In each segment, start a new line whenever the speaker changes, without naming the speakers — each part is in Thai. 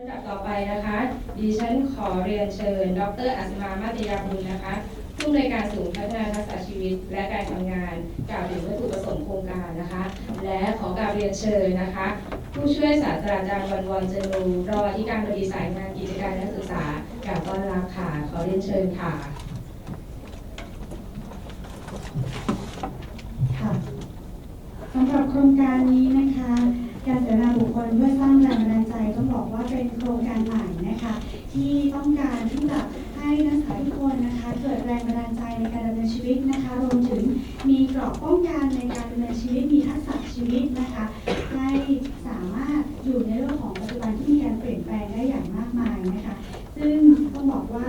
ลำดับต่อไปนะคะ ดิฉันขอเรียนเชิญ ดรอัศมามาติยาบุญนะคะ ผู้อำนวยการศูนย์พัฒนาทักษะชีวิต และการทำงาน กล่าวถึงวัตถุประสงค์โครงการนะคะ และขอกราบเรียนเชิญนะคะ ผู้ช่วยศาสตราจารย์วันวันเจนูรองอธิการบดีสายงานกิจการนักศึกษากล่าวต้อนรับค่ะ ขอเรียนเชิญค่ะ
ค่ะสำหรับโครงการนี้นะคะ การเสวนาบุคคลเพื่อสร้างแรงบันดาลใจต้องบอกว่าเป็นโครงการใหม่นะคะ ที่ต้องการที่จะให้นักศึกษาทุกคนนะคะ เกิดแรงบันดาลใจในการดำเนินชีวิตนะคะรวมถึงมีกรอบป้องกันในการดำเนินชีวิตมีทักษะชีวิตนะคะให้สามารถอยู่ในโลกของปัจจุบันที่มีการเปลี่ยนแปลงได้อย่างมากมายนะคะ ซึ่งต้องบอกว่า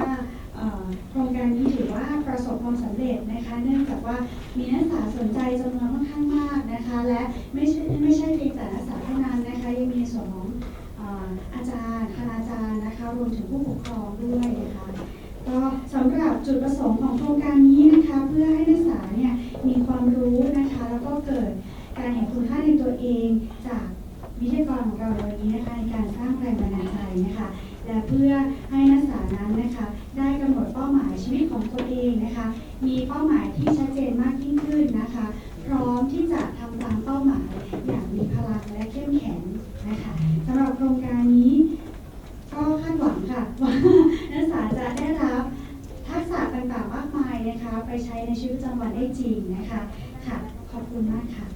โครงการนี้ถือว่าประสบความสำเร็จนะคะ เนื่องจากว่ามีนักศึกษาสนใจจำนวนค่อนข้างมากนะคะ และไม่ใช่ไม่ใช่เพียงแต่นักศึกษาเท่านั้นนะคะ ยังมีส่วนของอาจารย์คณาจารย์นะคะรวมถึงผู้ปกครองด้วยนะคะก็สำหรับจุดประสงค์ของโครงการนี้นะคะ เพื่อให้นักศึกษาเนี่ยมีความรู้นะคะ แล้วก็เกิดการเห็นคุณค่าในตัวเองจากวิทยากรของเราวันนี้นะคะในการสร้างแรงบันดาลใจนะคะและเพื่อให้นัก มีเป้าหมายที่ชัดเจนมากยิ่งขึ้นนะคะ พร้อมที่จะทำตามเป้าหมายอย่างมีพลังและเข้มแข็งนะคะสำหรับโครงการนี้ ก็คาดหวังค่ะ ว่านักศึกษาจะได้รับทักษะต่างๆมากมายนะคะ ไปใช้ในชีวิตประจำวันได้จริงนะคะค่ะ ขอบคุณมากค่ะ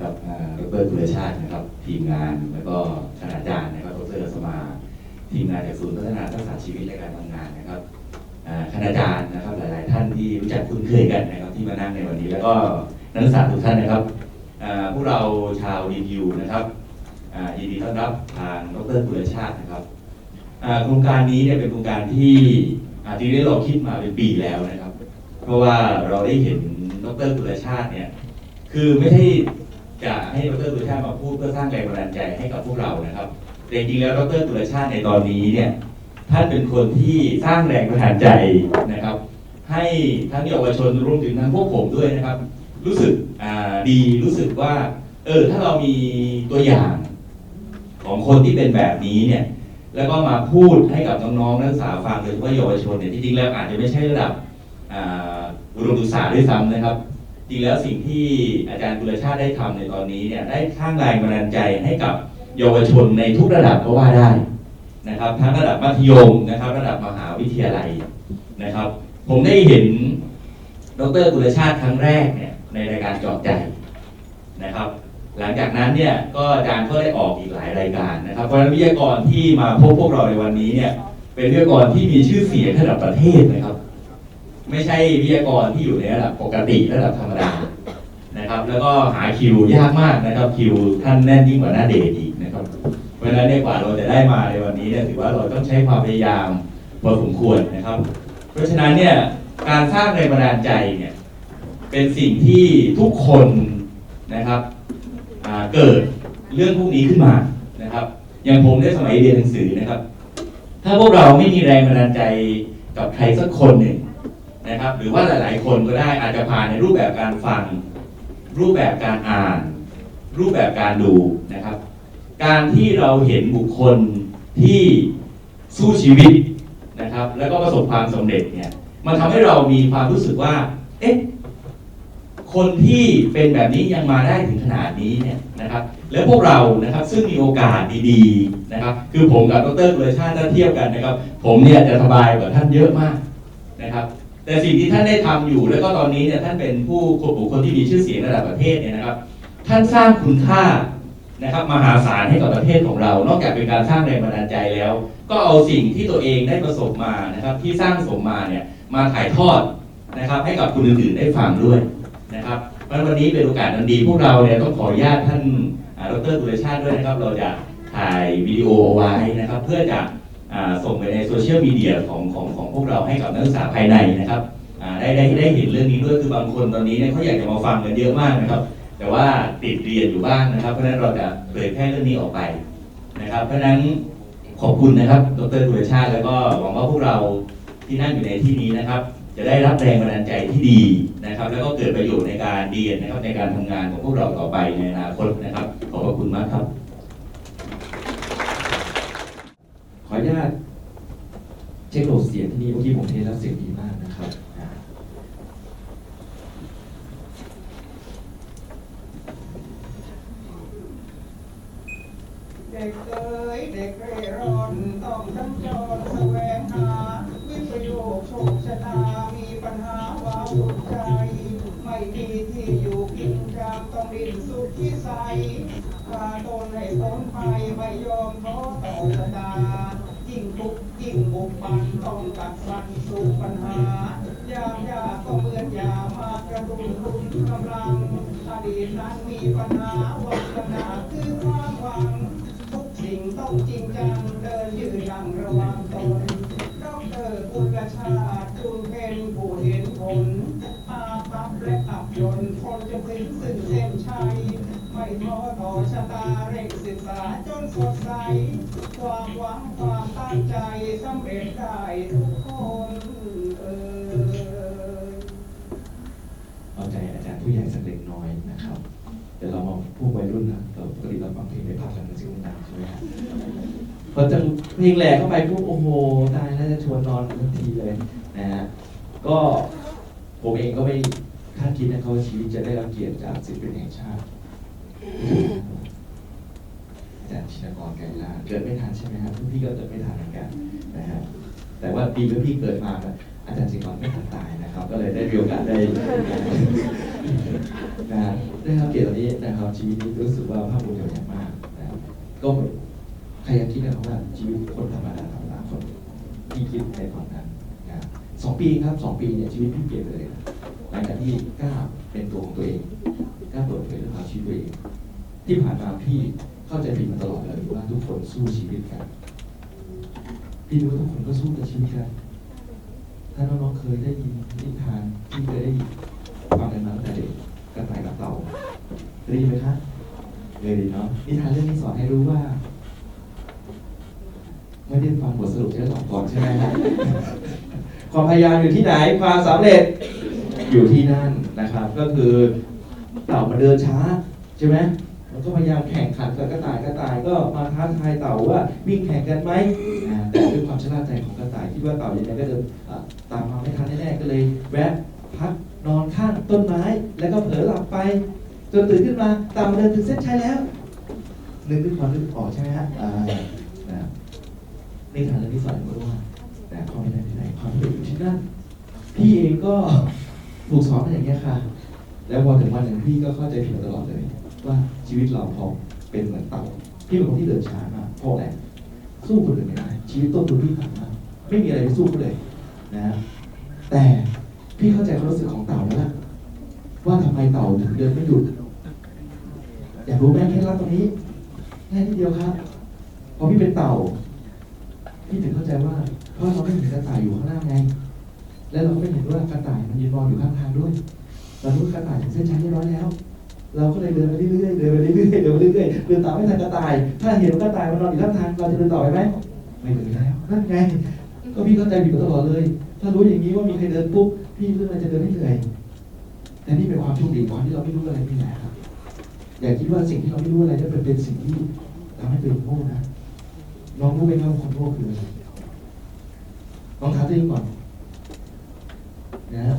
กับอ่าด รกุลชาตินะครับ ทีมงานแล้วก็คณาจารย์นะครับดรสมา ทีมงานจากศูนย์พัฒนาทักษะชีวิตและการทำงานนะครับอ่าคณาจารย์นะครับหลาย ๆ ท่านที่รู้จักคุ้นเคยกันนะครับที่มานั่งในวันนี้ แล้วก็นักศึกษาทุกท่านนะครับอ่าพวกเราชาวดีพิวนะครับยินดีต้อนรับทางดรกุลชาตินะครับโครงการนี้เนี่ยเป็นโครงการที่อาจริงๆเราคิดมาเป็นปีแล้วนะครับ เพราะว่าเราได้เห็นดรกุลชาติเนี่ยคือไม่ใช่ จะให้ดรตุลชาติมาพูดเพื่อสร้างแรงบันดาลใจให้กับพวกเรานะครับ แต่จริงๆแล้วดรตุลชาติในตอนนี้เนี่ยท่านเป็นคนที่สร้างแรงบันดาลใจนะครับ ให้ทั้งเยาวชนรวมถึงทั้งพวกผมด้วยนะครับ รู้สึกดีรู้สึกว่าเออถ้าเรามีตัวอย่างของคนที่เป็นแบบนี้เนี่ยแล้วก็มาพูดให้กับน้องๆนักศึกษาฟังโดยเฉพาะเยาวชนเนี่ยจริงๆแล้วอาจจะไม่ใช่ระดับอุดมศึกษาด้วยซ้ำนะครับ จริงแล้วสิ่งที่อาจารย์กุลชาติได้ทำในตอนนี้เนี่ยได้สร้างแรงบันดาลใจให้กับเยาวชนในทุกระดับก็ว่าได้นะครับ ทั้งระดับมัธยมนะครับ ระดับมหาวิทยาลัยนะครับ ผมได้เห็นดรกุลชาติครั้งแรกเนี่ยในรายการจอดใจนะครับ หลังจากนั้นเนี่ยก็อาจารย์ก็ได้ออกอีกหลายรายการนะครับเพราะนั้นวิทยากรที่มาพบพวกเราในวันนี้เนี่ยเป็นวิทยากรที่มีชื่อเสียงระดับประเทศนะครับ ไม่ใช่วิทยากรที่อยู่ในระดับปกติระดับธรรมดานะครับ แล้วก็หาคิวยากมากนะครับ คิวท่านแน่นยิ่งกว่าหน้าเดทอีกนะครับ เพราะฉะนั้นเนี่ยกว่าเราจะได้มาในวันนี้เนี่ยถือว่าเราต้องใช้ความพยายามพอสมควรนะครับ เพราะฉะนั้นเนี่ยการสร้างแรงบันดาลใจเนี่ยเป็นสิ่งที่ทุกคนนะครับเกิดเรื่องพวกนี้ขึ้นมานะครับ อย่างผมในสมัยเรียนหนังสือนะครับ ถ้าพวกเราไม่มีแรงบันดาลใจกับใครสักคนหนึ่ง นะครับ หรือว่าหลาย ๆ คนก็ได้อาจจะผ่านในรูปแบบการฟัง รูปแบบการอ่าน รูปแบบการดูนะครับ การที่เราเห็นบุคคลที่สู้ชีวิตนะครับ แล้วก็ประสบความสำเร็จเนี่ยมันทำให้เรามีความรู้สึกว่า เอ๊ะคนที่เป็นแบบนี้ยังมาได้ถึงขนาดนี้เนี่ยนะครับ แล้วพวกเรานะครับซึ่งมีโอกาสดีๆนะครับ คือผมกับดรกุลชาติถ้าเทียบกันนะครับ ผมเนี่ยจะสบายกว่าท่านเยอะมากนะครับ แต่สิ่งที่ท่านได้ทำอยู่ แล้วก็ตอนนี้เนี่ยท่านเป็นผู้บุคคลที่มีชื่อเสียงระดับประเทศเนี่ยนะครับ ท่านสร้างคุณค่านะครับมหาศาลให้กับประเทศของเรา นอกจากเป็นการสร้างแรงบันดาลใจแล้ว ก็เอาสิ่งที่ตัวเองได้ประสบมานะครับ ที่สร้างสมมาเนี่ยมาถ่ายทอดนะครับให้กับคนอื่นๆได้ฟังด้วยนะครับเพราะฉะนั้นวันนี้เป็นโอกาสอันดีพวกเราเนี่ยต้องขออนุญาตท่านดรกุลชาติด้วยนะครับ เราจะถ่ายวิดีโอเอาไว้นะครับ เพื่อจะ ส่งไปในโซเชียลมีเดียของของของพวกเราให้กับนักศึกษาภายในนะครับได้ได้ได้เห็นเรื่องนี้ด้วยคือบางคนตอนนี้เนี่ยเขาอยากจะมาฟังกันเยอะมากนะครับ แต่ว่าติดเรียนอยู่บ้างนะครับ เพราะฉะนั้นเราจะเผยแพร่เรื่องนี้ออกไปนะครับ เพราะฉะนั้นขอบคุณนะครับ ดรกุลชาติแล้วก็หวังว่าพวกเราที่นั่งอยู่ในที่นี้นะครับ จะได้รับแรงบันดาลใจที่ดีนะครับ แล้วก็เกิดประโยชน์ในการเรียนนะครับในการทำงานของพวกเราต่อไปในอนาคตนะครับ ขอบพระคุณมากครับ
ขออนุญาตเช็คโหลดเสียงที่นี่เมื่อกี้ผมเทสแล้วเสียงดีมากนะครับ
เด็กเอ๋ยเด็กเร่ร่อนต้องสัญจรแสวงหาวิปโยคโชคชะตามีปัญหาว้าวุ่นใจ ไม่มีที่อยู่กินกามต้องดิ้นสุดที่ใสพาตนให้พ้นไปไม่ยอมท้อ ยิ่งบุกบันต้องกัดฟันสู่ปัญหายามยากก็เหมือนยามากระตุ้นรุนกำลังอดีตนั้นมีปัญหาวันขนาคือความหวัง ทุกสิ่งต้องจริงจังเดินยืนยังระวังตนดอกเตอร์กุลชาติจุนเป็นผู้เห็นผลอาภัพและอับยนต์คนจะถึงซึ่งเส้นชัยไม่ท้อต่อชะตาเร่งศึกษาจนสดใส ความหวังความตั้งใจสำเร็จได้ทุกคนเอ่ย
เอาใจอาจารย์ผู้ใหญ่สักเล็กน้อยนะครับ เดี๋ยวเรามาพูดวัยรุ่นนะเราปกติเราฟังเพลงในภาพกันเป็นสิ่งต่างใช่ไหมฮะพอจะเพลงแหลกเข้าไปปุ๊บโอ้โหตายแล้วจะชวนนอนทันทีเลยนะฮะก็ผมเองก็ไม่คาดคิดนะครับว่าชีวิตจะได้รับเกียรติจากศิลปินแห่งชาติ จารย์ชินกรไกรลาเกิดไม่ทันใช่ไหมครับพี่ก็เกิดไม่ทันเหมือนกันนะฮะแต่ว่าดีที่พี่เกิดมาอาจารย์ชินกรไม่ทันตายนะครับ ก็เลยได้มีโอกาสได้นะฮะได้รับเกียรติตรงนี้นะครับชีวิตนี้รู้สึกว่าภาคภูมิใจอย่างมากนะครับก็ใครยังคิดนะครับว่าชีวิตคนธรรมดาธรรมดาคนที่คิดในฝันนั้นนะสองปีครับสองปีเนี่ยชีวิตพี่เปลี่ยนเลยหลังจากที่กล้าเป็นตัวของตัวเองกล้าเปิดเผยเรื่องราวชีวิตตัวเองที่ผ่านมาพี่ เข้าใจผิดมาตลอดเลยว่าทุกคนสู้ชีวิตกันพี่รู้ว่าทุกคนก็สู้กับชีวิตกันถ้าน้องๆเคยได้ยินนิทานที่เคยได้ฟังกันมาตั้งแต่เด็กกระต่ายกับเต่าได้ยินไหมคะเคยด้ยินเนาะนิทานเรื่องนี้สอนให้รู้ว่าไม่ได้ฟังบทสรุปจะได้ตอบก่อนใช่ไหมฮะความพยายามอยู่ที่ไหนความสำเร็จอยู่ที่นั่นนะครับ ก็คือเต่ามันเดินช้าใช่ไหม มันก็พยายามแข่งขันกับกระต่ายกระต่ายก็มาท้าทายเต่าว่าวิ่งแข่งกันไหมอ่าแต่ด้วยความชราใจของกระต่ายคิดว่าเต่ายังไงก็เดินอ่าตามมาไม่ทันแน่ๆก็เลย แวะพักนอนข้างต้นไม้ แล้วก็เผลอหลับไปจนตื่นขึ้นมาเต่าเดินถึงเส้นชัยแล้วนึกขึ้นความนึกออกใช่ไหมฮะอ่านะนี่ทานเรื่องที่สอนให้รู้ว่าแต่ความเป็นที่ไหนความเป็นอยู่ที่นั่นพี่เองก็ถูกสอนมาอย่างเงี้ยค่ะ แล้วพอถึงวันหนึ่งพี่ก็เข้าใจผิดตลอดเลยว่า ชีวิตเราพอเป็นเหมือนเต่าพี่เป็นคนที่เดินช้ามากพราะอะสู้คนอื่นไม่ได้ ชีวิตต้นทุนพี่ต่ำมากไม่มีอะไรไปสู้เขาเลยนะแต่พี่เข้าใจความรู้สึกของเต่าแล้วล่ะว่าทำไมเต่าถึงเดินไม่หยุดอยากรู้ไหมเคล็ดลับตรงนี้ง่นิดเดียวครับพอพี่เป็นเต่าพี่ถึงเข้าใจว่าเพราะเราไม่เห็นกระต่ายอยู่ข้างหน้าไง และเราก็ไม่เห็นว่ากระต่ายมันยืนรออยู่ข้างทางด้วยเรารู้ว่ากระต่ายถึงเส้นชัยเรียบร้อยแล้ว เราก็เลยเดินไปเรื่อยๆ เดินไปเรื่อยๆ เดินไปเรื่อยๆ เดินตามไม่ทันกระต่าย ถ้าเห็นกระต่ายมันนอนอยู่ข้างทางเราจะเดินต่อไปไหมไม่เดินแล้ว นั่นไง ก็พี่เข้าใจผิดมาตลอดเลย ถ้ารู้อย่างนี้ว่ามีใครเดินปุ๊บ พี่เรื่องอะไรจะเดินไม่เหนื่อย แต่นี่เป็นความโชคดีความที่เราไม่รู้อะไรนี่แหละครับ อย่าคิดว่าสิ่งที่เราไม่รู้อะไรจะเป็นเป็นสิ่งที่ทำให้ตัวเองโง่นะ น้องรู้ไหมครับว่าความโง่คืออะไรลองถามตัวเองก่อนนะฮะ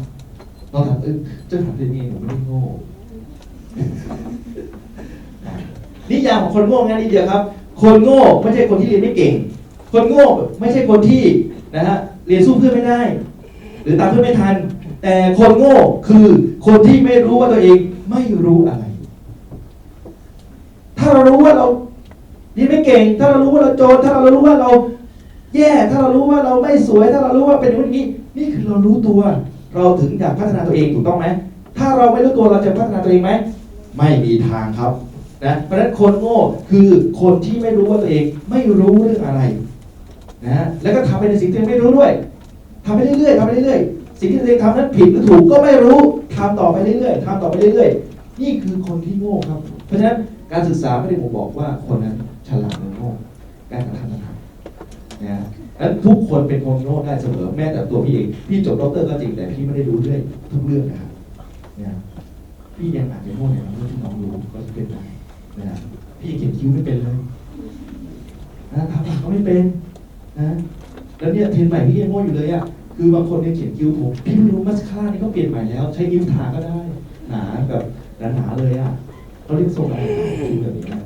ลองถามเออเจ้าถามตัวเองเองผมไม่ได้โง่ นิยามของคนโง่งั้นนิดเดียวครับ คนโง่ไม่ใช่คนที่เรียนไม่เก่ง คนโง่ไม่ใช่คนที่นะฮะเรียนสู้เพื่อนไม่ได้ หรือตามเพื่อนไม่ทัน แต่คนโง่คือคนที่ไม่รู้ว่าตัวเองไม่รู้อะไร ถ้าเรารู้ว่าเราเรียนไม่เก่ง ถ้าเรารู้ว่าเราโจรถ้าเรารู้ว่าเราแย่ ถ้าเรารู้ว่าเราไม่สวย ถ้าเรารู้ว่าเป็นอย่างนี้ นี่คือเรารู้ตัว เราถึงอยากพัฒนาตัวเองถูกต้องไหมถ้าเราไม่รู้ตัวเราจะพัฒนาตัวเองไหม ไม่มีทางครับนะเพราะฉะนั้นคนโง่คือคนที่ไม่รู้ว่าตัวเองไม่รู้เรื่องอะไรนะแล้วก็ทำไปในสิ่งที่ไม่รู้ด้วยทำไปเรื่อยๆทำไปเรื่อยๆสิ่งที่ตัวเองทำนั้นผิดหรือถูกก็ไม่รู้ทำต่อไปเรื่อยๆทำต่อไปเรื่อยๆ นี่คือคนที่โง่ครับ เพราะฉะนั้นการศึกษาไม่ได้บ่งบอกว่าคนนั้นฉลาดหรือโง่การกระทำต่างหากนะนั้นทุกคนเป็นคนโง่ได้เสมอแม้แต่ตัวพี่เองพี่จบด็อกเตอร์ก็จริงแต่พี่ไม่ได้รู้เรื่องทุกเรื่องนะครับ เนี่ยพี่ยังอาจจะโง่ในบางเรื่องที่น้องรู้ก็จะเป็นได้นะพี่เขียนคิ้วไม่เป็นเลยนะทำปากก็ไม่เป็นนะแล้วเนี่ยเทรนใหม่พี่ยังโง่อยู่เลยอะคือบางคนเนี่ยเขียนคิ้วผมพี่ไม่รู้มัสคาร่านี่ก็เปลี่ยนใหม่แล้ว ใช้นิ้วทาก็ได้ หนาแบบหนาๆเลยอะเขาเรียกทรงอะไรคิ้วแบบนี้นะ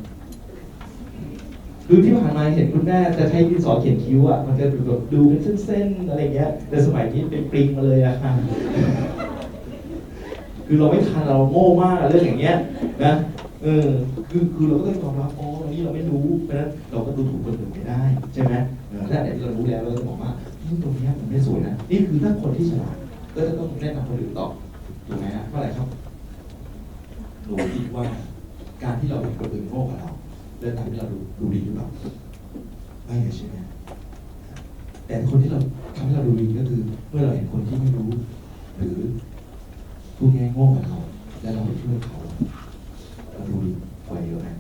คือที่ผ่านมาเห็นคุณแม่จะใช้ดินสอเขียนคิ้วอะมันจะแบบดูเป็นเส้นๆอะไรเงี้ยแต่สมัยนี้เป็นปริงมาเลยอะค่ะ คือเราไม่ทันเราโง่มากอะเรื่องอย่างเงี้ยนะเออคือคือเราก็ต้องยอมรับอ๋อตรงนี้เราไม่รู้เพราะฉะนั้นเราก็ดูถูกคนอื่นไม่ได้ใช่ไหมถ้าไหนที่เรารู้แล้วเราจะบอกว่านี่ตรงเนี้ยมันไม่สวยนะนี่คือถ้าคนที่ฉลาดก็จะต้องแนะนำคนอื่นต่อถูกไหมฮะเพราะอะไรครับหนูคิดว่าการที่เราเห็นคนอื่นโง่กว่าเราเรื่องทำให้เราดูดูดีหรือเปล่าไม่ใช่ไหมแต่คนที่เราทำให้เราดูดีก็คือ เมื่อเราเห็นคนที่ไม่รู้ หรือ พูดง่ายโง่กว่าเราและเราไปช่วยเขาเราดูดีกว่าเยอะนะ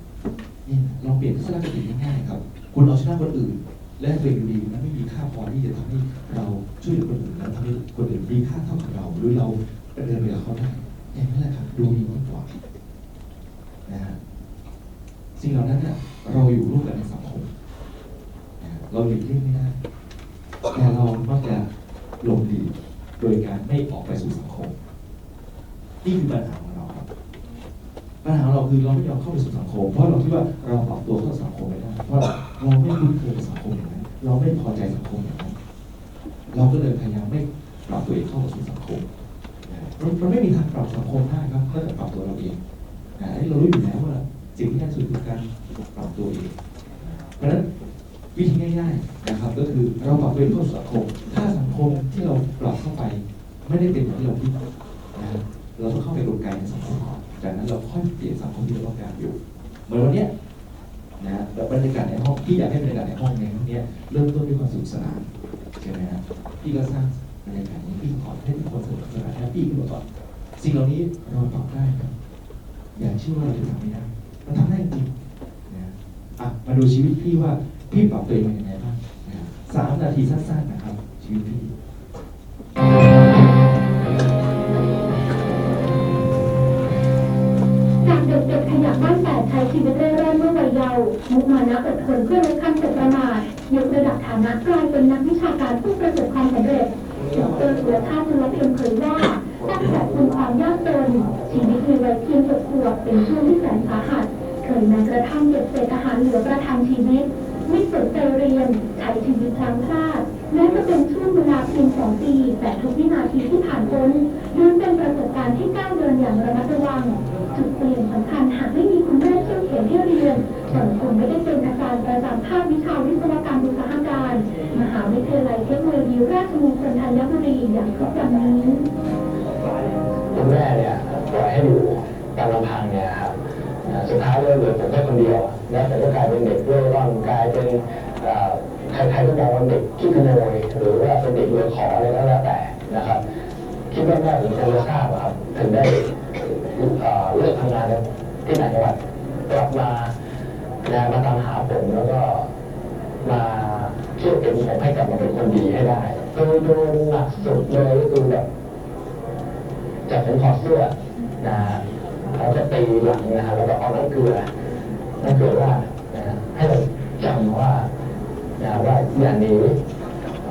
นี่ลองเปลี่ยนทัศนคติง่ายๆครับ คุณเอาชนะคนอื่น และตัวเองดูดีมันไม่มีค่าพอที่จะทำให้เราช่วยเหลือคนอื่นและทำให้คนอื่นมีค่าเท่ากับเรา หรือเราเดินไปกับเขาได้อย่างนั้นแหละครับ ดูดีมากกว่านะฮะสิ่งเหล่านั้นเนี่ยเราอยู่ร่วมกันในสังคมเราหลีกเลี่ยงไม่ได้ แต่เรามักจะหลงดีโดยการไม่ออกไปสู่สังคม นี่คือปัญหาของเราครับปัญหาของเราคือเราไม่ยอมเข้าไปสู่สังคม เพราะเราคิดว่าเราปรับตัวเข้าสังคมไม่ได้ เพราะเราไม่คุ้นเคยกับสังคมอย่างนั้นเราไม่พอใจสังคมอย่างนั้นเราก็เลยพยายามไม่ปรับตัวเองเข้าสู่สังคมเราเราไม่มีทางปรับสังคมได้ครับนอกจากปรับตัวเราเองอันนี้เรารู้อยู่แล้วว่าสิ่งที่ง่ายสุดคือการปรับตัวเอง เพราะฉะนั้นวิธีง่ายๆนะครับ ก็คือเราปรับตัวเองเข้าสังคม ถ้าสังคมที่เราปรับเข้าไป ไม่ได้เป็นอย่างที่เราคิดนะครับ เราต้องเข้าไปกลไกในสังคมก่อนจากนั้นเราค่อยเปลี่ยนสังคมที่เราต้องการอยู่ เหมือนวันเนี้ยนะแบบบรรยากาศในห้องพี่อยากให้บรรยากาศในห้องในห้องเนี้ยเริ่มต้นด้วยความสนุกสนานใช่ไหมครับพี่ก็สร้างบรรยากาศนี้พี่ขอให้ทุกคนสนุกสนานแฮปปี้ขึ้นมาก่อนสิ่งเหล่านี้เราปรับได้ครับอย่าเชื่อว่าเราจะทำไม่ได้มันทำได้จริงนะอะมาดูชีวิตพี่ว่าพี่ปรับตัวเองย่างไรบ้างนะสามนาทีสั้นๆนะครับชีวิตพี่
ชีวิตเร่ร่อนเมื่อวัยเยาว์มุมานะอดทนเพื่อลดคำสบประมาทยกระดับฐานะกลายเป็นนักวิชาการผู้ประสบความสำเร็จดรสุรชาติจุลเพียงเผยว่าตั้งแต่คุณความยากจนชีวิตในวัยเพียงหกขวบเป็นช่วงที่แสนสาหัสเคยแม้กระทั่งเก็บเศษอาหารเหลือประทังชีวิต ไม่สนใจเรียนใช้ชีวิตพลังพลาดแม้จะเป็นช่วงเวลาเพียงสองปีแต่ทุกวินาทีที่ผ่านพ้นล้นเป็นประสบการณ์ที่ก้าวเดินอย่างระมัดระวัง ราชมงคลธัญบุรีอย่างทุกวันนี้
คุณแม่เนี่ยปล่อยให้อยู่ตามลำพังเนี่ยครับสุดท้ายเลยเหลือผมแค่คนเดียวแล้วผมก็กลายเป็นเด็กเร่ร่อนกลายเป็นใครๆก็มองว่าเด็กขี้ขโมยหรือว่าเป็นเด็กเรือขออะไรก็แล้วแต่นะครับคิดว่าแม่ผมคงจะทราบครับถึงได้เลิกทำงานที่ต่างจังหวัดกลับมานะมาตามหาผมแล้วก็ มาช่วยเป็นผมให้กลับมาเป็นคนดีให้ได้โดยโดยหนักสุดเลยก็คือแบบจากผมถอดเสื้อนะเขาจะตีหลังนะฮะแล้วก็เอาน้ำเกลือน้ำเกลือรานะให้เราจำว่านะว่าอย่าหนี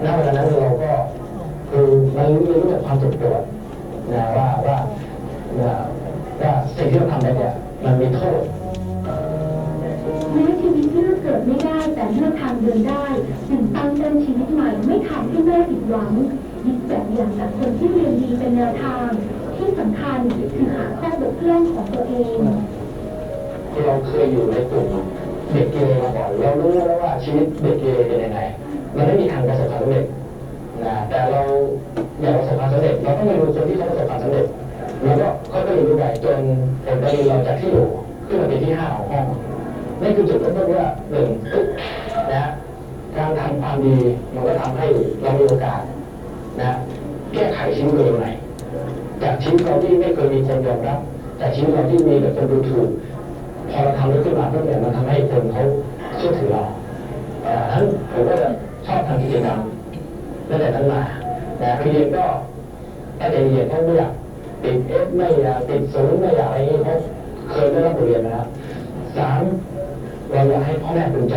ณเวลานั้นเราก็คือมันรู้รู้จักความเจ็บปวดนะว่าว่าว่าว่าสิ่งที่เราทำไปเนี่ยมันมีโทษ
เกิดไม่ได้แต่เลือกทางเดินได้จึงตั้งต้นชีวิตใหม่ไม่ทำให้แม่ผิดหวังยึดแบบอย่างจากคนที่เรียนดีเป็นแนวทาง ที่สำคัญคือหาข้อบกพร่องของตัวเอง
ที่เราเคยอยู่ในกลุ่มเด็กเกเรมาก่อนเรารู้แล้วว่าชีวิตเด็กเกเรเป็นยังไงมันไม่มีทางประสบความสำเร็จนะแต่เราอยากประสบความสำเร็จเราต้องไปดูคนที่เขาประสบความสำเร็จแล้วก็ค่อยๆเรียนรู้ไปจนผลการเรียนเราจากที่อยู่ขึ้นมาเป็นที่ห้าของห้อง นี่คือจุดเริ่มต้นว่าหนึ่งนะการทำความดีมันก็ทำให้เรามีโอกาสนะแก้ไขชีวิตเราใหม่จากชีวิตเราที่ไม่เคยมีคนยอมรับจากชีวิตเราที่มีแต่คนดูถูกพอเราทำขึ้นมาเพื่อเนี่ยมันทำให้คนเขาเชื่อถือเราทั้นผมก็จะชอบทำกิจกรรมตั้งแต่นั้นมานะเรียนก็ตั้งใจเรียนเขาไม่อยากติดเอฟไม่อยากติดศูนย์ไม่อยากอะไรนี้เขาเคยได้รับบทเรียนนะครับสาม เราอยากให้พ่อแม่ภูมิใจ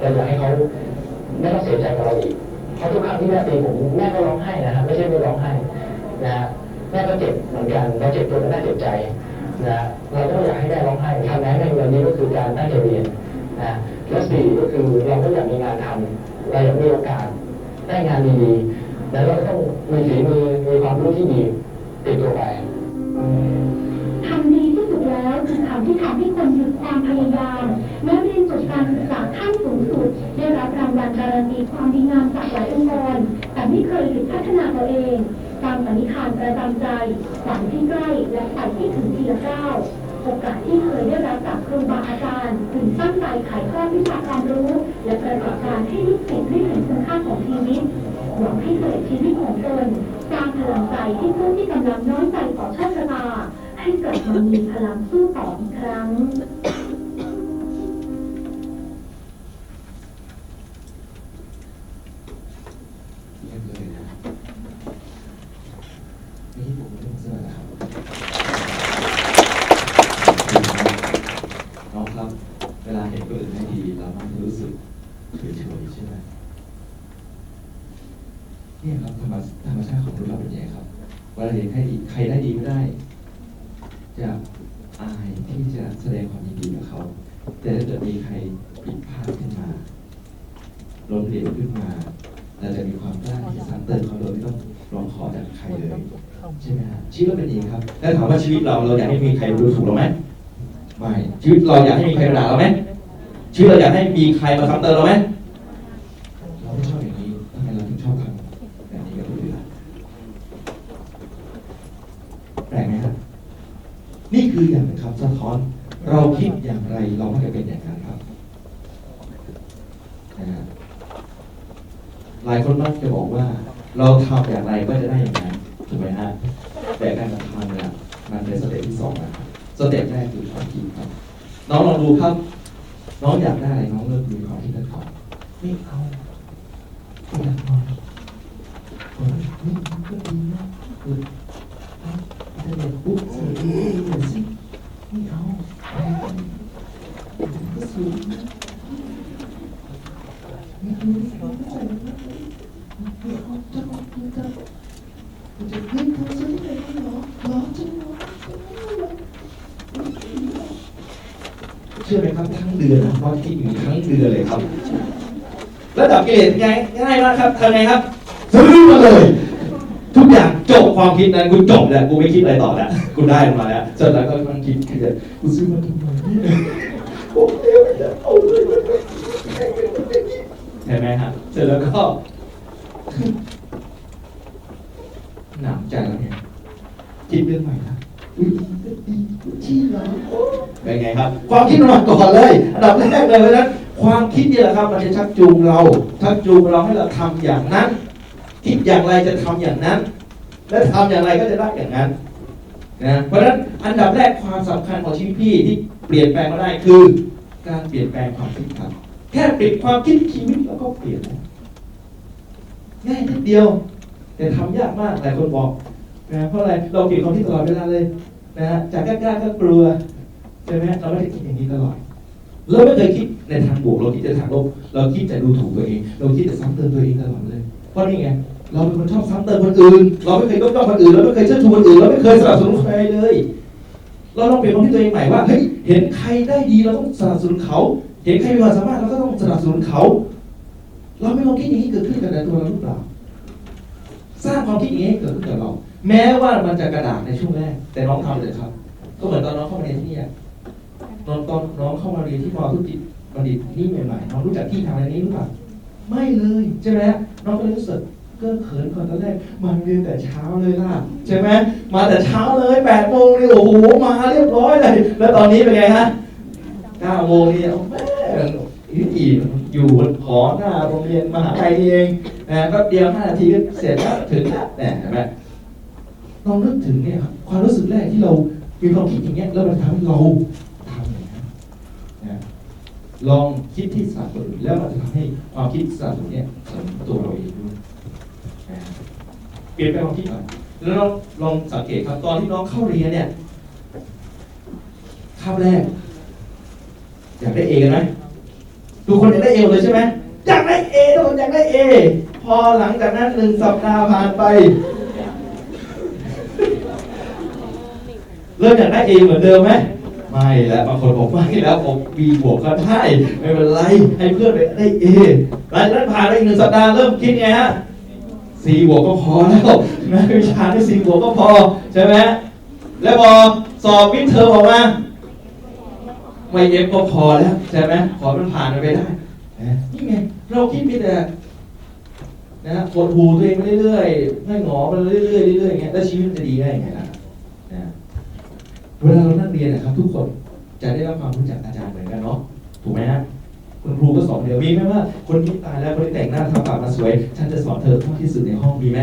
เราอยากให้เขาไม่ต้องเสียใจกับเราอีกเพราะทุกครั้งที่แม่ตีผมแม่ก็ร้องไห้นะครับไม่ใช่ไม่ร้องไห้นะฮะแม่ก็เจ็บเหมือนกันเราเจ็บตัวแม่เจ็บใจนะเราก็อยากให้แม่ร้องไห้ทำให้แม่มีวันนี้ก็คือการตั้งใจเรียนนะและสี่ก็คือเราก็อยากมีงานทำเราอยากมีโอกาสได้งานดีๆแล้วเราก็ต้องมีฝีมือมีความรู้ที่ดีติดตัวไป
ทำดีที่สุดแล้วคือคำที่ทำให้คนหยุดความพยายามแม้เรียน จการศึกษาขั้นสูงสุด ได้รับรางวัลการันตีความดีงามจากหลายองค์กรแต่ไม่เคยหยุดพัฒนาตัวเองตามปณิธานประจำใจฝันที่ใกล้และไปที่ถึงทีละก้าวโอกาสที่เคยได้รับจากครูบาอาจารย์ถึงตั้งใจขายทอดวิชาความรู้ และประกอบการให้ลูกศิษย์ได้เห็นคุณค่าของชีวิตหวังให้เกิดชีวิตของตนสร้างพลังใจที่ผู้ที่กำลังน้อยใจต่อโชคชะตาให้กลับมามีพลังสู้ต่ออีกครั้ง
เยี่ยมเลยนะนี่ผมไม่ต้องเสื้อนะครับน้องครับ เวลาเห็นคนอื่นให้ดี เรามักจะรู้สึก เฉยๆใช่ไหมเนี่ยครับธรรมธรรมชาติของมนุษย์เราเป็นอย่างไรครับเวลาเห็นใครดีใครได้ดีไม่ได้ จะอายที่จะแสดงความยินดีกับเขา แต่ถ้าเกิดมีใครผิดพลาดขึ้นมาล้มเหลวขึ้นมาเราจะมีความกล้าที่จะซ้ำเติมเขาโดยไม่ต้องร้องขอจากใครเลยใช่ไหมฮะชีวิตเราเป็นอย่างนี้ครับแล้วถามว่าชีวิตเราเราอยากให้มีใครดูถูกเราไหมไม่ชีวิตเราอยากให้มีใครด่าเราไหม ชีวิตเราอยากให้มีใครมาซ้ำเติมเราไหมเราไม่ชอบอย่างนี้ทำไมเราถึงชอบทำแบบนี้กับคนอื่นล่ะแปลกไหมครับนี่คืออย่างหนึ่งครับสะท้อน เราคิดอย่างไรเราก็จะเป็นอย่างนั้นครับนะฮะหลายคนมักจะบอกว่า เราทำอย่างไรก็จะได้อย่างนั้นถูกไหมฮะแต่การกระทำเนี่ยมันเป็นสเต็ปที่สองนะครับสเต็ปแรกคือความคิดครับ น้องลองดูครับ น้องอยากได้อะไรน้องเริ่มมีความคิดกันก่อไม่เอาไม่อยากนอนเออนี่มันก็ดีนะเออเอาอินเทอร์เน็ตปุ๊บเสิร์ชดูดูสิไม่เอาอะไรกันมันก็สูงนะไม่เอาไม่เอาไม่เอาไม่เอาจะเอาจะเอาจะเฮ้ยเธอซื้อได้เหรอเหรอจริงเหรอเชื่อไหมครับทั้งเดือนนะเพราะคิดอยู่ทั้งเดือนเลยครับ ระดับกิเลสง่ายง่ายมากครับทำไงครับซื้อมาเลย ทุกอย่างจบความคิดนั้นกูจบแล้วกูไม่คิดอะไรต่อแล้วกูได้มันมาแล้วเสร็จแล้วก็มันคิดขยันกูซื้อมาทำไมเนี่ยโอ้เดี๋ยวจะเอาเลยเห็นไหมฮะเสร็จแล้วก็หนำใจแล้วเนี่ยคิดเรื่องใหม่นะอุ้ยก็ดีกูชี้เหรอโอ้เป็นไงครับ ความคิดมันมาก่อนเลย อันดับแรกเลยเพราะฉะนั้น ความคิดนี่แหละครับ มันจะชักจูงเรา ชักจูงเราให้เราทำอย่างนั้น คิดอย่างไรจะทำอย่างนั้น และทำอย่างไรก็จะได้อย่างนั้นนะเพราะฉะนั้นอันดับแรกความสำคัญของชีวิตพี่ที่เปลี่ยนแปลงมาได้คือ การเปลี่ยนแปลงความคิดครับแค่เปลี่ยนความคิดชีวิตแล้วก็เปลี่ยนง่ายนิดเดียว แต่ทำยากมากหลายคนบอกนะเพราะอะไรเราเปลี่ยนความคิดตลอดเวลาเลยนะฮะจากกล้าๆก็กลัวใช่ไหมเราไม่ได้คิดอย่างนี้ตลอด เราไม่เคยคิดในทางบวกเราคิดแต่ทางลบเราคิดแต่ดูถูกตัวเอง เราคิดแต่ซ้ำเติมตัวเองตลอดเลย เพราะนี่ไงเราเป็นคนชอบซ้ำเติมคนอื่น เราไม่เคยยกย่องคนอื่นเราไม่เคยเชิดชูคนอื่นเราไม่เคยสนับสนุนใครเลย เราลองเปลี่ยนความคิดตัวเองใหม่ว่าเฮ้ยเห็นใครได้ดีเราต้องสนับสนุนเขา เห็นใครมีความสามารถเราก็ต้องสนับสนุนเขา เราไม่ลองคิดอย่างนี้เกิดขึ้นกับตัวเราหรือเปล่าสร้างความคิดอย่างนี้เกิดขึ้นกับเรา แม้ว่ามันจะกระดาษในช่วงแรกแต่น้องทำเลยครับ ก็เหมือนตอนน้องเข้ามาเรียนที่นี่ ตอนตอนน้องเข้ามาเรียนที่มอทุติบัณฑิตนี่ใหม่ๆน้องรู้จักที่ทำอะไรนี้หรือเปล่าไม่เลยใช่ไหมน้องก็เลยรู้สึกก็เขินก่อนตอนแรกมาเรียนแต่เช้าเลยล่ะใช่ไหมมาแต่เช้าเลยแปดโมงนี่โอ้โหมาเรียบร้อยเลย แล้วตอนนี้เป็นไงฮะเก้าโมงนี่โอ้แม่อีอีอยู่หอหน้าโรงเรียนมหาลัยเองนะแป๊บเดียวห้านาทีก็เสร็จแล้วถึงแล้วเนี่ยเห็นไหมลองนึกถึงเนี่ยครับความรู้สึกแรกที่เรามีความคิดอย่างเงี้ยแล้วมันทำให้เราทำอย่างนั้นนะ ลองคิดที่สนับสนุนแล้วมันจะทำให้ความคิดสนับสนุนเนี่ยสนับสนุนตัวเราเองด้วยเปลี่ยนแปความคิดก่อนแล้วลองลองสังเกตครับตอนที่น้องเข้าเรียนเนี่ยคาบแรก อยากได้เอนไหมทุกคนอยากได้เอเลยใช่ไหมอยากได้เอทุกคนอยากได้เอพอหลังจากนั้นหนึ่งสัปดาห์ผ่านไปเริ่มอยากได้เอเหมือนเดิมไหม ไม่แล้วบางคนบอกไม่แล้วผมบีบวกก็ได้ไม่เป็นไรให้เพื่อนไปได้เอหลังนั้นผ่านไปอีกหนึ่งสัปดาห์เริ่มคิดไงฮะสีบวกก็พอแล้วนะวิชาที่สีบวกก็พอใช่ไหมแล้วพอสอบวิทย์เทอมออกมาไม่เอฟก็พอแล้วใช่ไหมขอมันผ่านไปได้นี่ไงเราคิดมีแต่นะฮะกดหูตัวเองไปเรื่อยๆไม่หงอไปเรื่อยๆเรื่อยๆอย่างเงี้ยแล้วชีวิตมันจะดีได้ยังไงล่ะ เวลาเรานั่งเรียนนะครับ ทุกคนจะได้รับความรู้จักอาจารย์เหมือนกันเนาะถูกไหมฮะคุณครูก็สอนเดี๋ยวมีไหมว่า คนนี้ตายแล้วคนนี้แต่งหน้าทำปากมาสวย ฉันจะสอนเธอเท่าที่สุดในห้องมีไหม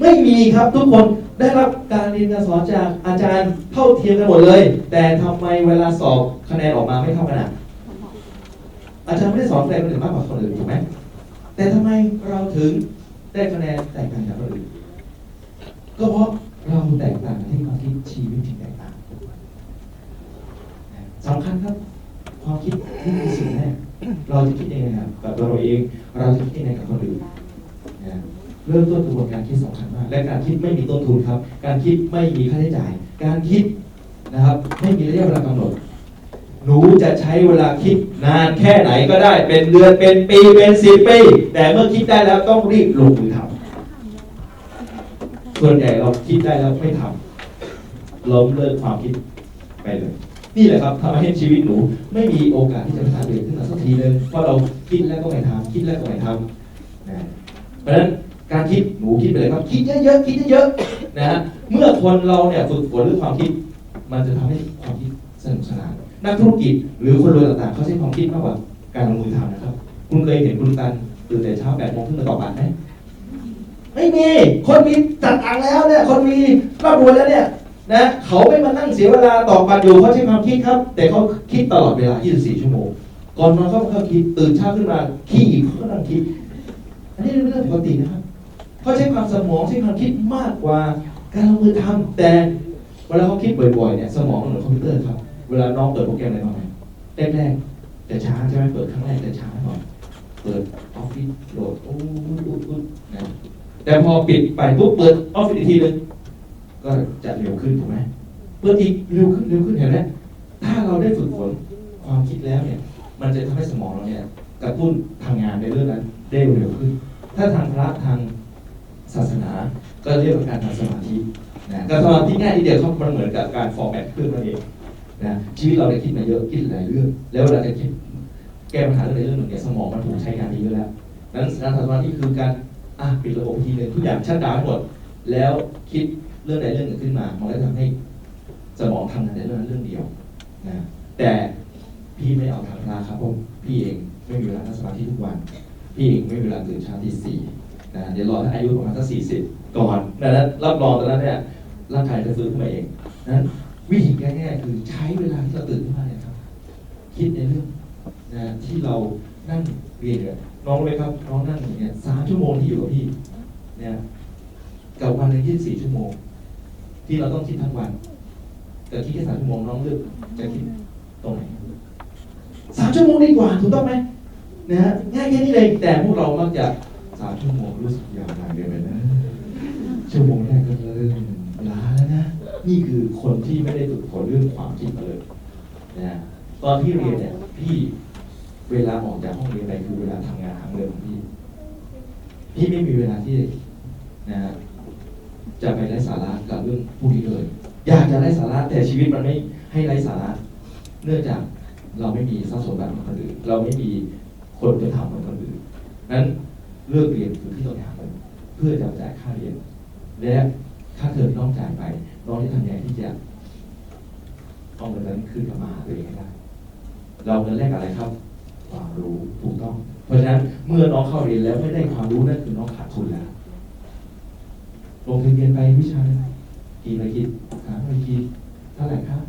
ไม่มีครับทุกคนได้รับการเรียนการสอนจากอาจารย์เท่าเทียมกันหมดเลย แต่ทำไมเวลาสอบคะแนนออกมาไม่เท่ากันอะอาจารย์ไม่ได้สอนคะแนนคนอื่นมากกว่าคนอื่นถูกไหมแต่ทำไมเราถึงได้คะแนนแตกต่างจากคนอื่นก็เพราะเราแตกต่างที่ความคิดชีวิตที่แตกต่าง สำคัญครับความคิดที่มีสิ่งแรกเราจะคิดยังไงครับกับตัวเราเองเราจะคิดยังไงกับคนอื่นนะเริ่มต้นกระบวนการคิดสำคัญมากและการคิดไม่มีต้นทุนครับ การคิดไม่มีค่าใช้จ่าย การคิดนะครับไม่มีระยะเวลากำหนด หนูจะใช้เวลาคิดนานแค่ไหนก็ได้เป็นเดือนเป็นปีเป็นสิบปีแต่เมื่อคิดได้แล้วต้องรีบลงมือทำส่วนใหญ่เราคิดได้แล้วไม่ทำล้มเลิกความคิดไปเลย นี่แหละครับทำให้ชีวิตหนู ไม่มีโอกาสที่จะพัฒนาตัวเองขึ้นมาสักทีนึงเพราะเราคิดแล้วก็ไม่ทำคิดแล้วก็ไม่ทำนะเพราะฉะนั้นการคิดหนูคิดไปเลยครับ คิดเยอะๆคิดเยอะๆนะฮะเมื่อคนเราเนี่ยฝึกฝนเรื่องความคิด มันจะทำให้ความคิดสนุกสนานนักธุรกิจหรือคนรวยต่างๆเขาใช้ความคิดมากกว่าการลงมือทำนะครับ คุณเคยเห็นคุณตันตื่นแต่เช้าแปดโมงขึ้นมาตอกบัตรไหมไม่มี คนมีจัดตังแล้วเนี่ย คนมีร่ำรวยแล้วเนี่ย นะเขาไม่มานั่งเสียเวลาตอกบัตรอยู่เขาใช้ความคิดครับ แต่เขาคิดตลอดเวลา 24 ชั่วโมง ก่อนนอนเขาก็คิดตื่นเช้าขึ้นมาขี้อีกเขาก็นั่งคิด อันนี้เป็นเรื่องปกตินะครับเขาใช้ความสมองใช้ความคิดมากกว่าการลงมือทำแต่เวลาเขาคิดบ่อยๆเนี่ยสมองเหมือนคอมพิวเตอร์ครับ เวลาน้องเปิดโปรแกรมอะไรมาใหม่แรกๆจะช้าใช่ไหมเปิดครั้งแรกจะช้าหน่อยเปิดออฟฟิศโหลดอู้อู้อู้นะแต่พอปิดไปปุ๊บเปิดออฟฟิศอีกทีนึง ก็จะเร็วขึ้นถูกไหมเปิดอีกเร็วขึ้นเร็วขึ้นเห็นไหมถ้าเราได้ฝึกฝนความคิดแล้วเนี่ย มันจะทำให้สมองเราเนี่ย กระตุ้นทำงานในเรื่องนั้นได้เร็วขึ้น ถ้าทางพระทางศาสนา ก็เรียกว่าการทำสมาธินะการสมาธิง่ายทีเดียวเขามันเหมือนกับการฟอร์แมตเครื่องนั่นเองนะชีวิตเราได้คิดมาเยอะคิดหลายเรื่อง แล้วเวลาจะคิดแก้ปัญหาเรื่องใดเรื่องหนึ่งเนี่ยสมองมันถูกใช้งานไปเยอะแล้วนั้นการทำสมาธิคือการอะปิดระบบทีหนึงทุกอย่างชัดดาวหมด แล้วคิด เรื่องใดเรื่องหนึ่งขึ้นมา มันก็จะทำให้สมองทำงานในเรื่องนั้นเรื่องเดียวนะแต่พี่ไม่เอาทางพระครับผมพี่เองไม่มีเวลานั่งสมาธิทุกวัน พี่เองไม่มีเวลาตื่นเช้าที่สี่นะเดี๋ยวรอถ้าอายุประมาณสักสี่สิบก่อนดังนั้นรับรองตอนนั้นเนี่ยร่างกายจะฟื้นขึ้นมาเองนั้นวิธีง่ายๆคือใช้เวลาที่เราตื่นขึ้นมาเนี่ยครับ คิดในเรื่องนะที่เรานั่งเรียนเนี่ยน้องรู้ไหมครับน้องนั่งอย่างเนี่ยสามชั่วโมงที่อยู่กับพี่เนี่ยกับวันหนึ่งยี่สิบสี่ชั่วโมง ที่เราต้องคิดทั้งวัน แต่คิดแค่สามชั่วโมงน้องเลือกจะคิดตรงไหนสามชั่วโมงดีกว่าถูกต้องไหมนะฮะง่ายแค่นี้เลยแต่พวกเรามักจะสามชั่วโมงรู้สึกยาวนานเกินไปนะชั่วโมงแรกก็เริ่มล้าแล้วนะนี่คือคนที่ไม่ได้ฝึกฝนเรื่องความคิดมาเลยนะตอนที่เรียนเนี่ยพี่เวลาออกจากห้องเรียนไปคือเวลาทำงานครั้งเดิมของพี่ พี่ไม่มีเวลาที่นะ จะไปไร้สาระกับเรื่องพวกนี้เลย อยากจะไร้สาระแต่ชีวิตมันไม่ให้ไร้สาระเนื่องจากเราไม่มีทรัพย์สมบัติเหมือนคนอื่นเราไม่มีคนไปทำเหมือนคนอื่นนั้นเลือกเรียนคือที่ต้องหาเงินเพื่อจะจ่ายค่าเรียน และถ้าเธอน้องจ่ายไปน้องจะทำยังไงที่จะเอาเงินนั้นคืนกลับมาหาตัวเองให้ได้เราเงินแรกอะไรครับ ความรู้ถูกต้อง เพราะฉะนั้นเมื่อน้องเข้าเรียนแล้วไม่ได้ความรู้นั่นคือน้องขาดทุนแล้ว ลงทะเบียนไปวิชากี่ไปคิดหาไปคิดเท่าไหร่ครับ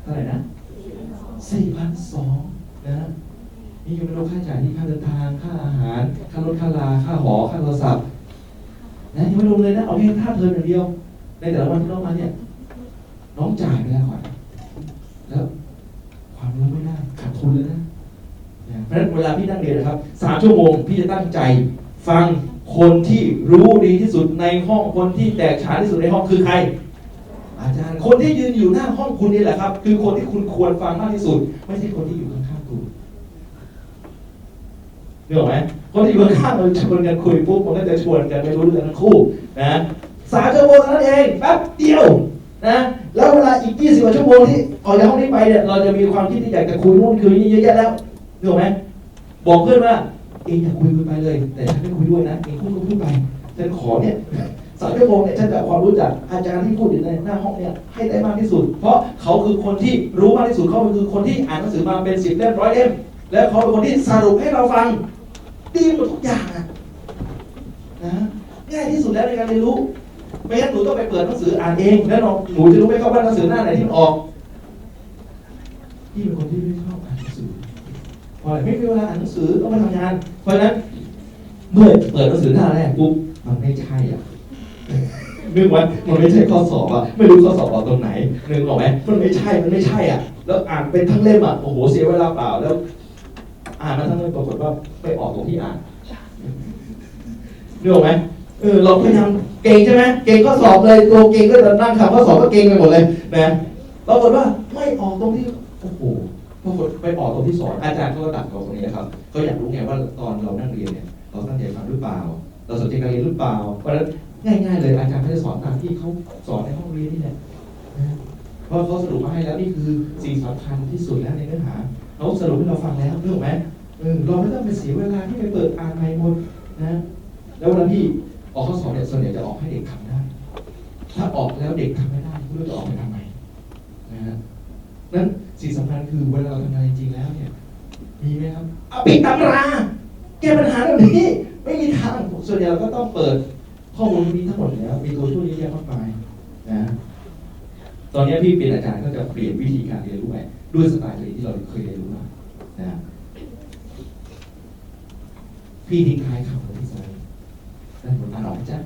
เท่าไหร่นะสี่พันสองนะนี่ยังไม่รวมค่าใช้จ่ายที่ค่าเดินทางค่าอาหาร ค่ารถค่าลาค่าหอค่าโทรศัพท์นะยังไม่รวมเลยนะเอาแค่ค่าเทอมอย่างเดียว ในแต่ละวันที่น้องมาเนี่ย น้องจ่ายไปแล้วก่อนแล้วความรู้ไม่ได้ขาดทุนเลยนะนะเพราะฉะนั้นเวลาพี่นั่งเรียนนะครับสามชั่วโมงพี่จะตั้งใจฟัง คนที่รู้ดีที่สุดในห้องคนที่แตกฉานที่สุดในห้องคือใคร อาจารย์คนที่ยืนอยู่หน้าห้องคุณนี่แหละครับ คือคนที่คุณควรฟังมากที่สุด ไม่ใช่คนที่อยู่ข้างๆคุณนึกออกไหมคนที่อยู่ข้างๆชวนกันคุยปุ๊บมันก็จะชวนกันไม่รู้เรื่องทั้งคู่นะสามชั่วโมงเท่านั้นเองแป๊บเดียวนะแล้วเวลาอีก 20กว่าชั่วโมงที่ออกจากห้องนี้ไปเนี่ยเราจะมีความคิดที่อยากจะคุยนู่นคุยนี่เยอะแยะแล้วนึกออกไหมบอกเพื่อนว่า เองอยากคุยคุยไปเลย แต่ฉันไม่คุยด้วยนะเองพูดก็พูดไปฉันขอเนี่ยสามชั่วโมงเนี่ยฉันจะความรู้จากอาจารย์ที่พูดอยู่ในหน้าห้องเนี่ยให้ได้มากที่สุด เพราะเขาคือคนที่รู้มากที่สุดเขาคือคนที่อ่านหนังสือมาเป็นสิบเล่มร้อยเล่มแล้วเขาเป็นคนที่สรุปให้เราฟังดีหมดทุกอย่างอะนะง่ายที่สุดแล้วในการเรียนรู้ไม่งั้นหนูต้องไปเปิดหนังสืออ่านเองแล้วน้องหนูจะรู้ไหมครับว่าหนังสือหน้าไหนที่มันออกพี่เป็นคนที่ไม่ชอบอ่าน พอไรไม่มีเวลาอ่านหนังสือต้องมาทำงาน เพราะฉะนั้นเมื่อเปิดหนังสือหน้าแรกปุ๊บมันไม่ใช่อะนึกว่ามันไม่ใช่ข้อสอบอะไม่รู้ข้อสอบออกตรงไหนนึกออกไหมมันไม่ใช่มันไม่ใช่อะ แล้วอ่านเป็นทั้งเล่มอะโอ้โหเสียเวลาเปล่าแล้ว อ่านมาทั้งเล่มปรากฏว่าไม่ออกตรงที่อ่านนึกออกไหมเออเราพยายามเก่งใช่ไหมเก่งก็สอบเลยตัวเก่งก็จะนั่งทำข้อสอบก็เก่งไปหมดเลยนะปรากฏว่าไม่ออกตรงที่ ไปออกตรงที่สอนอาจารย์เขาก็ตัดเราตรงนี้นะครับก็อยากรู้ไงว่าตอนเรานั่งเรียนเนี่ยเราตั้งใจฟังหรือเปล่า เราสนใจการเรียนหรือเปล่า เพราะฉะนั้นง่าย ๆ เลยอาจารย์เขาจะสอนตามที่เขาสอนในห้องเรียนนี่แหละเพราะเขาสรุปมาให้แล้วนี่คือสิ่งสำคัญที่สุดแล้วในเนื้อหาเขาสรุปให้เราฟังแล้วนึกออกไหมเออเราไม่ต้องไปเสียเวลาที่ไปเปิดอ่านใหม่หมดนะ แล้วเวลาที่ออกข้อสอบเนี่ยส่วนใหญ่จะออกให้เด็กทำได้ ถ้าออกแล้วเด็กทำไม่ได้ไม่รู้จะออกไปทำไมนะฮะนั้น สิ่งสำคัญคือเวลาเราทำงานจริงๆแล้วเนี่ยมีไหมครับเอาปิดตำราแก้ปัญหาแบบนี้ไม่มีทางส่วนใหญ่เราก็ต้องเปิดข้อมูลนี้ทั้งหมดแล้วมีตัวช่วยเยอะแยะมากมายนะตอนนี้พี่เป็นอาจารย์ก็จะเปลี่ยนวิธีการเรียนรู้ใหม่ด้วยสไตล์เรียนที่เราเคยเรียนรู้มานะพี่ทิ้งท้ายคำไว้ที่ใจได้ผลอ่านออกไหมจ๊ะ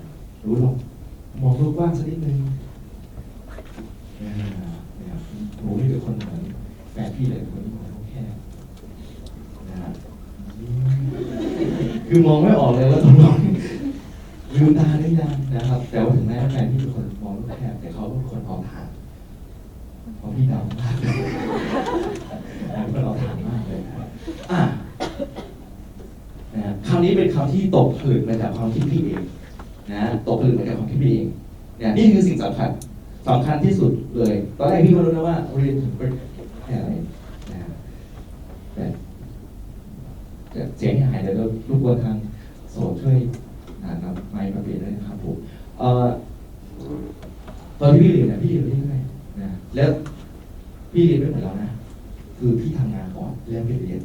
รู้หรอกมองโลกกว้างสักนิดนึงอ่านะครับหนูนี่เป็นคนเหมือน แฟนพี่เลยเป็นคนที่มองแคบนะฮะคือมองไม่ออกเลยว่าตรงนั้นลืมตาได้ยังนะครับ แต่ว่าถึงแม้ว่าแฟนพี่เป็นคนมองแคบแต่เขาเป็นคนออกทางเพราะพี่ดำมากเลยเป็นคนออกทางมากเลยอะนะคำนี้เป็นคำที่ตกผลึกมาจากความคิดพี่เองนะตกผลึกมาจากความคิดพี่เองเนี่ยนี่คือสิ่งสำคัญสำคัญที่สุดเลย ตอนแรกพี่ก็รู้นะว่าเรียนถึง อะไรนะแต่เสียงหายเดี๋ยวเรารบกวนทางโสดช่วยอ่านำไมค์มาเปลี่ยนด้วยนะครับผมเอ่อตอนที่พี่เรียนเนี่ยพี่เรียนไปเรื่อยๆนะแล้วพี่เรียนไม่เหมือนเรานะ คือพี่ทำงานก่อนแล้วไปเรียน